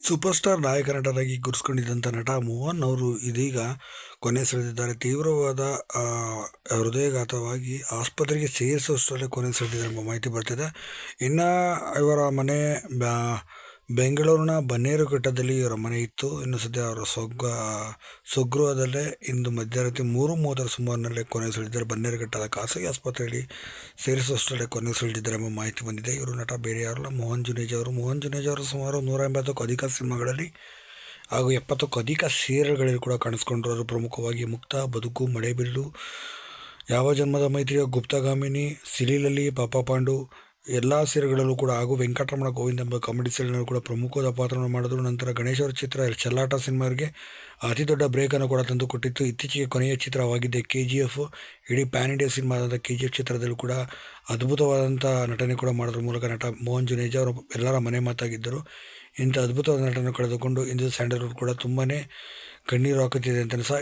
Super star ನಾಯಕ ನಟರಾಗಿ ಗುರುಸ್ಕೊಂಡಿದ್ದಂಥ ನಟ ಮೋಹನ್ ಅವರು ಇದೀಗ ಕೊನೆ ಸೆಳೆದಿದ್ದಾರೆ. ತೀವ್ರವಾದ ಹೃದಯಘಾತವಾಗಿ ಆಸ್ಪತ್ರೆಗೆ ಸೇರಿಸುವಷ್ಟರಲ್ಲೇ ಕೊನೆ ಸೆಳೆದಿದ್ದಾರೆ ಎಂಬ ಮಾಹಿತಿ ಬರ್ತಿದೆ. ಇನ್ನು ಇವರ ಮನೆ ಬೆಂಗಳೂರಿನ ಬನ್ನೇರುಘಟ್ಟದಲ್ಲಿ ಇವರ ಮನೆ ಇತ್ತು. ಇನ್ನು ಸದ್ಯ ಅವರ ಸ್ವಗ್ಗ ಸ್ವಗೃಹದಲ್ಲೇ ಇಂದು ಮಧ್ಯರಾತ್ರಿ ಮೂರು ಮೂವತ್ತರ ಸುಮಾರಿನಲ್ಲೇ ಬನ್ನೇರು ಬನ್ನೇರುಘಟ್ಟದ ಖಾಸಗಿ ಆಸ್ಪತ್ರೆಯಲ್ಲಿ ಸೇರಿಸುವಷ್ಟರಲ್ಲೇ ಕೊನೆ ಸೆಳೆದಿದ್ದಾರೆ ಎಂಬ ಮಾಹಿತಿ ಬಂದಿದೆ. ಇವರು ನಟ ಬೇರೆ ಯಾರಲ್ಲ ಮೋಹನ್ ಜುನೇಜ್ ಅವರು. ಮೋಹನ್ ಜುನೇಜ್ ಅವರು ಸುಮಾರು ನೂರ ಎಂಬತ್ತಕ್ಕೂ ಅಧಿಕ ಸಿನಿಮಾಗಳಲ್ಲಿ ಹಾಗೂ ಎಪ್ಪತ್ತಕ್ಕೂ ಅಧಿಕ ಸೀರಿಯಲ್ಗಳಲ್ಲಿ ಕೂಡ ಕಾಣಿಸ್ಕೊಂಡ್ರು ಪ್ರಮುಖವಾಗಿ ಮುಕ್ತ, ಬದುಕು ಮಳೆಬಿಲ್ಲು ಯಾವ ಜನ್ಮದ ಮೈತ್ರಿಯ ಗುಪ್ತಗಾಮಿನಿ ಸಿಲಿಲಲ್ಲಿ ಪಾಪ ಪಾಂಡು ಎಲ್ಲ ಸೀರೆಗಳಲ್ಲೂ ಕೂಡ, ಹಾಗೂ ವೆಂಕಟರಮಣ ಗೋವಿಂದ ಎಂಬ ಕಾಮಿಡಿ ಸೀರಿಯಲ್ನಲ್ಲೂ ಕೂಡ ಪ್ರಮುಖವಾದ ಪಾತ್ರವನ್ನು ಮಾಡಿದ್ರು. ನಂತರ ಗಣೇಶ್ ಅವರ ಚಿತ್ರ, ಚೆಲ್ಲಾಟ ಸಿನಿಮಾಗೆ ಅತಿ ದೊಡ್ಡ ಬ್ರೇಕನ್ನು ಕೂಡ ತಂದುಕೊಟ್ಟಿತ್ತು ಇತ್ತೀಚೆಗೆ ಕೊನೆಯ ಚಿತ್ರವಾಗಿದ್ದೆ ಕೆ ಜಿ ಎಫ್ ಇಡೀ ಪ್ಯಾನ್ ಇಂಡಿಯಾ ಸಿನಿಮಾದ ಕೆ ಜಿ ಎಫ್ ಚಿತ್ರದಲ್ಲೂ ಕೂಡ ಅದ್ಭುತವಾದಂಥ ನಟನೆ ಕೂಡ ಮಾಡೋದ್ರ. ಮೂಲಕ ನಟ ಮೋಹನ್ ಜುನೇಜಾ ಅವರು ಎಲ್ಲರ ಮನೆ ಮಾತಾಗಿದ್ದರು. ಇಂಥ ಅದ್ಭುತವಾದ ನಟನೆ ಕಳೆದುಕೊಂಡು ಇಂದು ಸ್ಯಾಂಡಲ್ವುಡ್ ಕೂಡ ತುಂಬಾ ಕಣ್ಣೀರು ಹಾಕುತ್ತಿದೆ ಅಂತಲೇ ಸಹ